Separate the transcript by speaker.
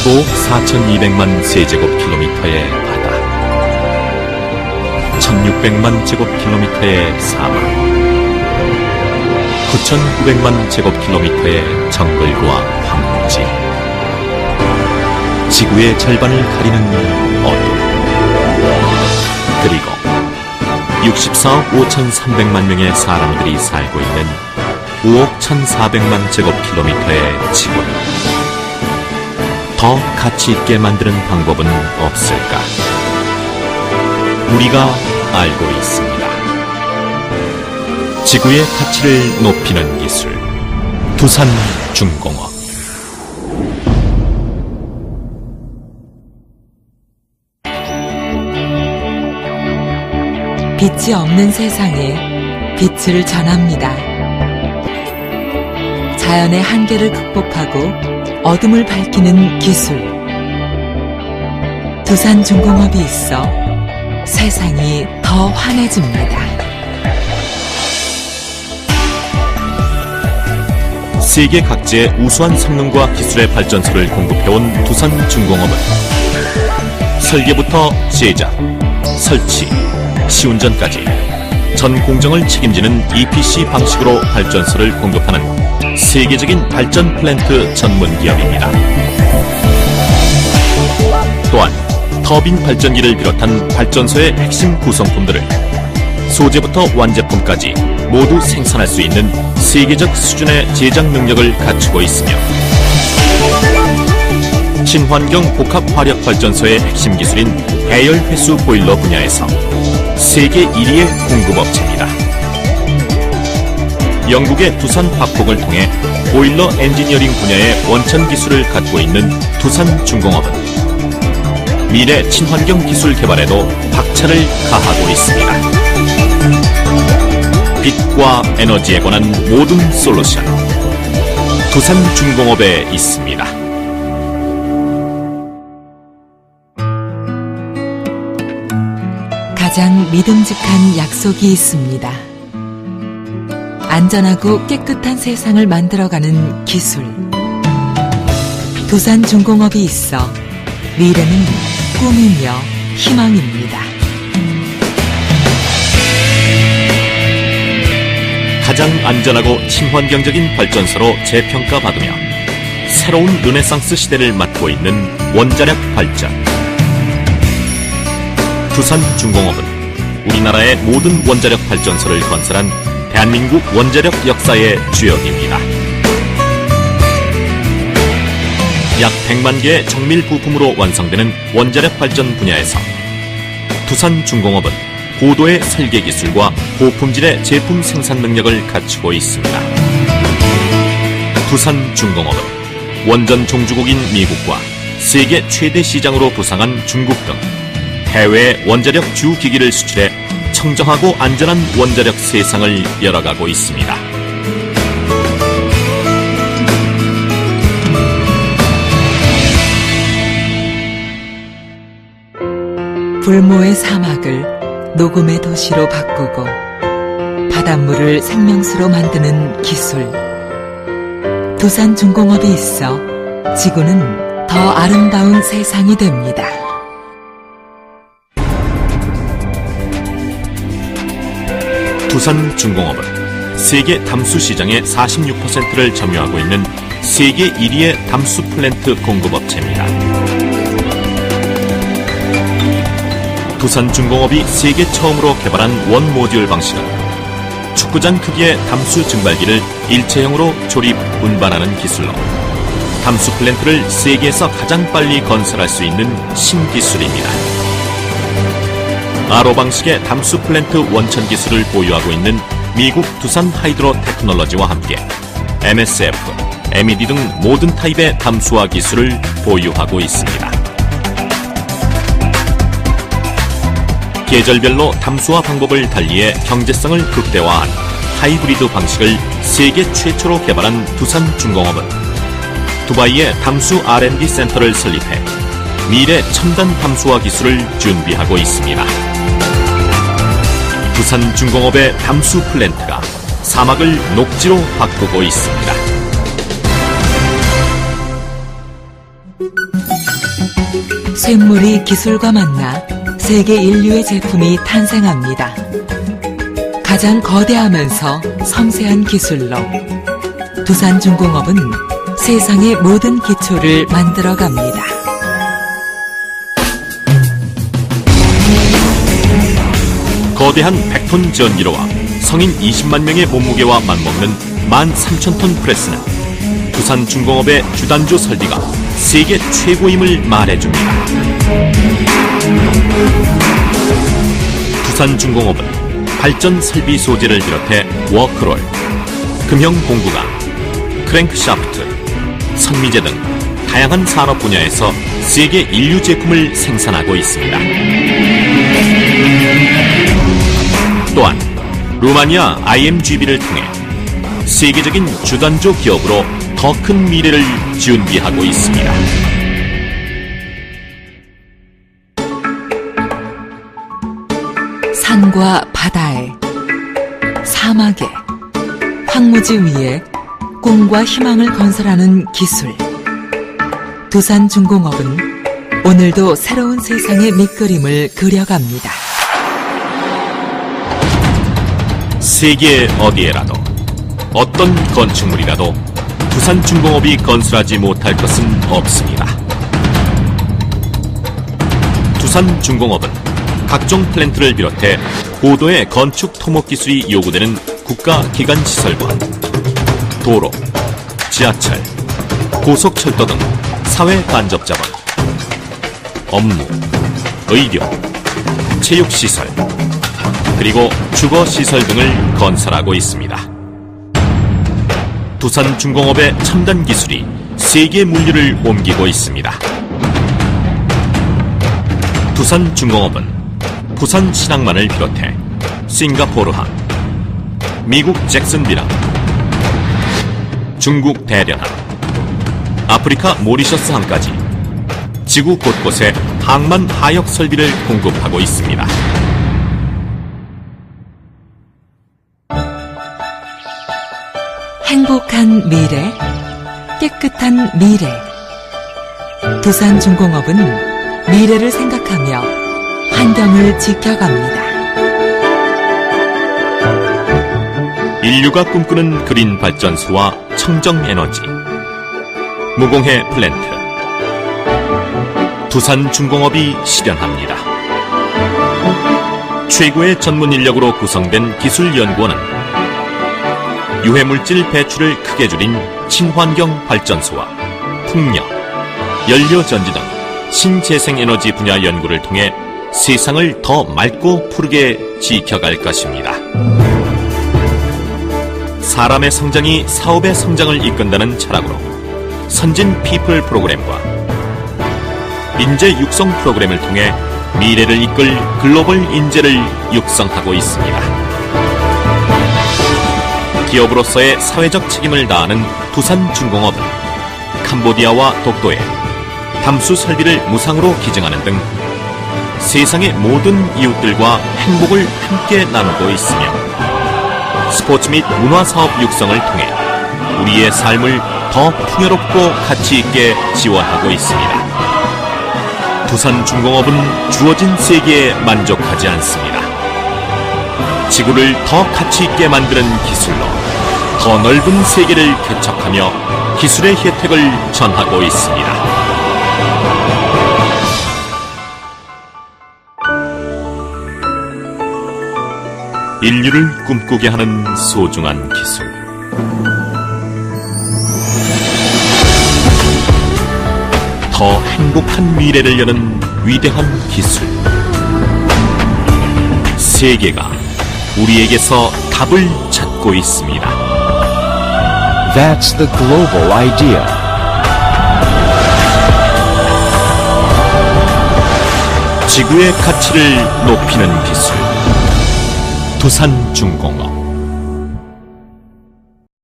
Speaker 1: 15억 4,200만 세제곱킬로미터의 바다, 1,600만 제곱킬로미터의 사막, 9,900만 제곱킬로미터의 정글과 황무지, 지구의 절반을 가리는 어둠, 그리고 64억 5,300만 명의 사람들이 살고 있는 5억 1,400만 제곱킬로미터의 지구를 더 가치 있게 만드는 방법은 없을까? 우리가 알고 있습니다. 지구의 가치를 높이는 기술. 두산 중공업.
Speaker 2: 빛이 없는 세상에 빛을 전합니다. 자연의 한계를 극복하고 어둠을 밝히는 기술. 두산 중공업이 있어 세상이 더 환해집니다.
Speaker 1: 세계 각지의 우수한 성능과 기술의 발전소를 공급해온 두산 중공업은 설계부터 제작, 설치, 시운전까지 전 공정을 책임지는 EPC 방식으로 발전소를 공급하는 세계적인 발전 플랜트 전문 기업입니다. 또한 터빈 발전기를 비롯한 발전소의 핵심 구성품들을 소재부터 완제품까지 모두 생산할 수 있는 세계적 수준의 제작 능력을 갖추고 있으며 친환경 복합 화력 발전소의 핵심 기술인 배열 회수 보일러 분야에서 세계 1위의 공급업체입니다. 영국의 두산 박폭을 통해 보일러 엔지니어링 분야의 원천 기술을 갖고 있는 두산 중공업은 미래 친환경 기술 개발에도 박차를 가하고 있습니다. 빛과 에너지에 관한 모든 솔루션 두산 중공업에 있습니다.
Speaker 2: 가장 믿음직한 약속이 있습니다. 안전하고 깨끗한 세상을 만들어가는 기술. 두산중공업이 있어 미래는 꿈이며 희망입니다.
Speaker 1: 가장 안전하고 친환경적인 발전소로 재평가받으며 새로운 르네상스 시대를 맞고 있는 원자력 발전. 두산중공업은 우리나라의 모든 원자력 발전소를 건설한 대한민국 원자력 역사의 주역입니다. 약 100만 개의 정밀 부품으로 완성되는 원자력 발전 분야에서 두산 중공업은 고도의 설계 기술과 고품질의 제품 생산 능력을 갖추고 있습니다. 두산 중공업은 원전 종주국인 미국과 세계 최대 시장으로 부상한 중국 등 해외 원자력 주 기기를 수출해 청정하고 안전한 원자력 세상을 열어가고 있습니다.
Speaker 2: 불모의 사막을 녹음의 도시로 바꾸고 바닷물을 생명수로 만드는 기술. 두산 중공업이 있어 지구는 더 아름다운 세상이 됩니다.
Speaker 1: 두산중공업은 세계 담수 시장의 46%를 점유하고 있는 세계 1위의 담수 플랜트 공급업체입니다. 두산중공업이 세계 처음으로 개발한 원 모듈 방식은 축구장 크기의 담수 증발기를 일체형으로 조립, 운반하는 기술로 담수 플랜트를 세계에서 가장 빨리 건설할 수 있는 신기술입니다. 아로 방식의 담수 플랜트 원천 기술을 보유하고 있는 미국 두산 하이드로 테크놀로지와 함께 MSF, MED 등 모든 타입의 담수화 기술을 보유하고 있습니다. 계절별로 담수화 방법을 달리해 경제성을 극대화한 하이브리드 방식을 세계 최초로 개발한 두산 중공업은 두바이에 담수 R&D 센터를 설립해 미래 첨단 담수화 기술을 준비하고 있습니다. 두산중공업의 담수 플랜트가 사막을 녹지로 바꾸고 있습니다.
Speaker 2: 쇳물이 기술과 만나 세계 인류의 제품이 탄생합니다. 가장 거대하면서 섬세한 기술로 두산중공업은 세상의 모든 기초를 만들어 갑니다.
Speaker 1: 거대한 100톤 전기로와 성인 20만 명의 몸무게와 맞먹는 13,000톤 프레스는 두산중공업의 주단조 설비가 세계 최고임을 말해줍니다. 두산중공업은 발전 설비 소재를 비롯해 워크롤, 금형 공구가, 크랭크샤프트, 선미제 등 다양한 산업 분야에서 세계 인류 제품을 생산하고 있습니다. 또한 루마니아 IMGB를 통해 세계적인 주단조 기업으로 더 큰 미래를 준비하고 있습니다.
Speaker 2: 산과 바다에, 사막에, 황무지 위에 꿈과 희망을 건설하는 기술. 두산중공업은 오늘도 새로운 세상의 밑그림을 그려갑니다.
Speaker 1: 세계 어디에라도 어떤 건축물이라도 부산 중공업이 건설하지 못할 것은 없습니다. 두산 중공업은 각종 플랜트를 비롯해 고도의 건축 토목 기술이 요구되는 국가 기관 시설과 도로, 지하철, 고속철도 등 사회 간접 자본, 업무, 의료, 체육시설, 그리고 주거 시설 등을 건설하고 있습니다. 두산 중공업의 첨단 기술이 세계 물류를 옮기고 있습니다. 두산 중공업은 부산 신항만을 비롯해 싱가포르항, 미국 잭슨빌항, 중국 대련항, 아프리카 모리셔스항까지 지구 곳곳에 항만 하역 설비를 공급하고 있습니다.
Speaker 2: 행복한 미래, 깨끗한 미래. 두산중공업은 미래를 생각하며 환경을 지켜갑니다.
Speaker 1: 인류가 꿈꾸는 그린 발전소와 청정 에너지, 무공해 플랜트, 두산중공업이 실현합니다. 최고의 전문 인력으로 구성된 기술연구원은 유해물질 배출을 크게 줄인 친환경 발전소와 풍력, 연료전지 등 신재생에너지 분야 연구를 통해 세상을 더 맑고 푸르게 지켜갈 것입니다. 사람의 성장이 사업의 성장을 이끈다는 철학으로 선진 피플 프로그램과 인재 육성 프로그램을 통해 미래를 이끌 글로벌 인재를 육성하고 있습니다. 기업으로서의 사회적 책임을 다하는 두산 중공업은 캄보디아와 독도에 담수 설비를 무상으로 기증하는 등 세상의 모든 이웃들과 행복을 함께 나누고 있으며 스포츠 및 문화 사업 육성을 통해 우리의 삶을 더 풍요롭고 가치 있게 지원하고 있습니다. 두산 중공업은 주어진 세계에 만족하지 않습니다. 지구를 더 가치 있게 만드는 기술로 더 넓은 세계를 개척하며 기술의 혜택을 전하고 있습니다. 인류를 꿈꾸게 하는 소중한 기술. 더 행복한 미래를 여는 위대한 기술. 세계가 우리에게서 답을 찾고 있습니다.
Speaker 3: That's the global idea.
Speaker 1: 지구의 가치를 높이는 기술. 두산중공업.